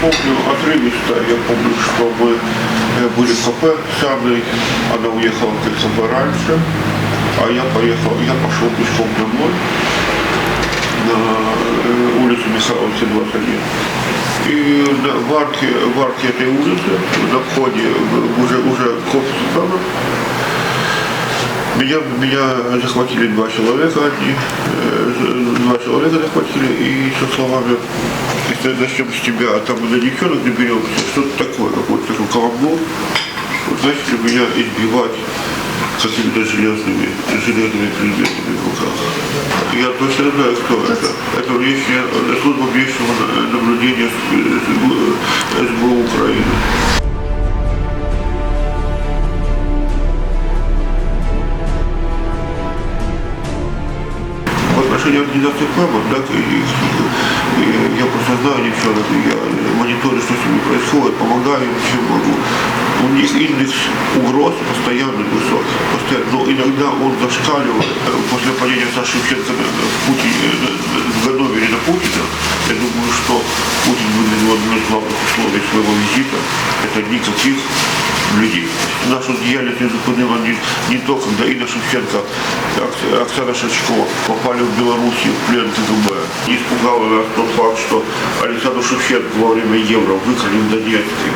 помню отрывисто, я помню, что мы э, были в кафе с Анной, она уехала в Кольцово раньше, а я поехал, я пошел пешком домой на э, улицу Михайловца 21. И на, в, арке, в арке этой улицы, на входе уже, уже к офису Сана, меня, меня захватили два человека одни, э, два человека захватили и со словами, если начнем с тебя, а там мы на девчонок наберемся, что-то такое, какой-то такой каламбур, вот начали меня избивать какими-то железными, железными предметами в руках. Я точно знаю, кто это. Это внешняя, служба внешнего наблюдения отношении организации ФЭМа, да, я просто знаю девчонок, я мониторю, что с ними происходит, помогаю им, чем могу. У них индекс угроз постоянно высокий. Постоянно, но иногда он зашкаливает. Э, После падения Саши Шевченко на- в, Путине, в Ганновере на Путина, я думаю, что Путин выдвинул одно из главных условий своего визита. Это никаких людей. Нашу діяльність не зупинила не, не то, когда Инна Шевченко, Ок- Оксана Шевчкова попали в Белоруссию в плен КГБ. Не испугало нас тот факт, что Александру Шевченко во время Евро выкрали в Донецке